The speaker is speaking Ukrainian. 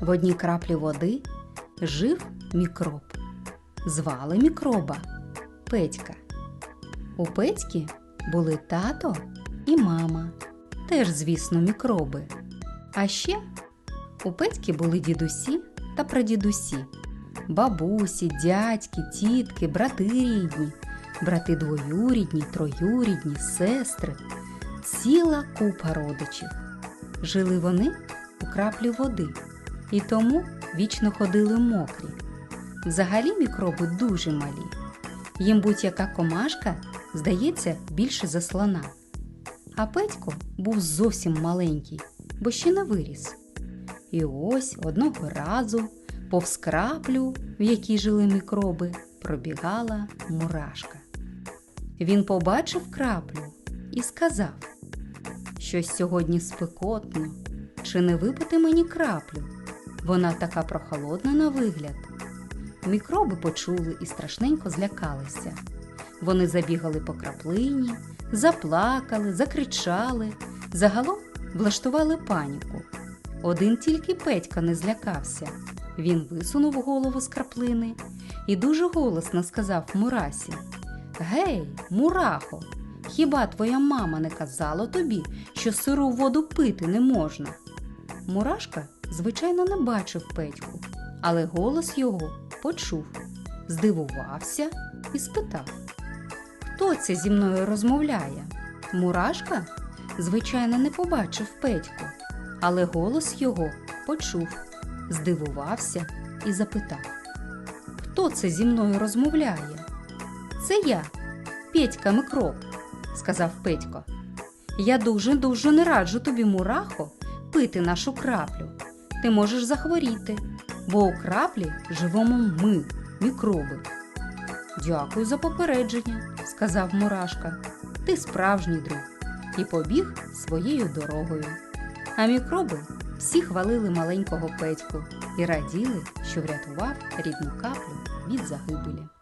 В одній краплі води жив мікроб. Звали мікроба Петька. У Петьки були тато і мама, теж, звісно, мікроби. А ще у Петьки були дідусі та прадідусі, бабусі, дядьки, тітки, брати рідні, брати двоюрідні, троюрідні, сестри, ціла купа родичів. Жили вони у краплі води і тому вічно ходили мокрі. Взагалі мікроби дуже малі. Їм будь-яка комашка здається більше за слона. А Петько був зовсім маленький, бо ще не виріс. І ось одного разу повз краплю, в якій жили мікроби, пробігала мурашка. Він побачив краплю і сказав, щось сьогодні спекотно, чи не випити мені краплю? Вона така прохолодна на вигляд. Мікроби почули і страшненько злякалися. Вони забігали по краплині, заплакали, закричали, загалом влаштували паніку. Один тільки Петька не злякався. Він висунув голову з краплини і дуже голосно сказав Мурасі: Гей, мурахо, хіба твоя мама не казала тобі, що сиру воду пити не можна? Мурашка, звичайно, не бачив Петьку, але голос його почув, здивувався і спитав: Хто це зі мною розмовляє? Мурашка, звичайно, не побачив Петьку, але голос його почув, здивувався і запитав: Хто це зі мною розмовляє? Це я, Петька Микроп, сказав Петько. Я дуже дуже не раджу тобі, мурахо, пити нашу краплю. Ти можеш захворіти, бо у краплі живемо ми, мікроби. Дякую за попередження, сказав Мурашка. Ти справжній друг. І побіг своєю дорогою. А мікроби всі хвалили маленького Петьку і раділи, що врятував рідну каплю від загибелі.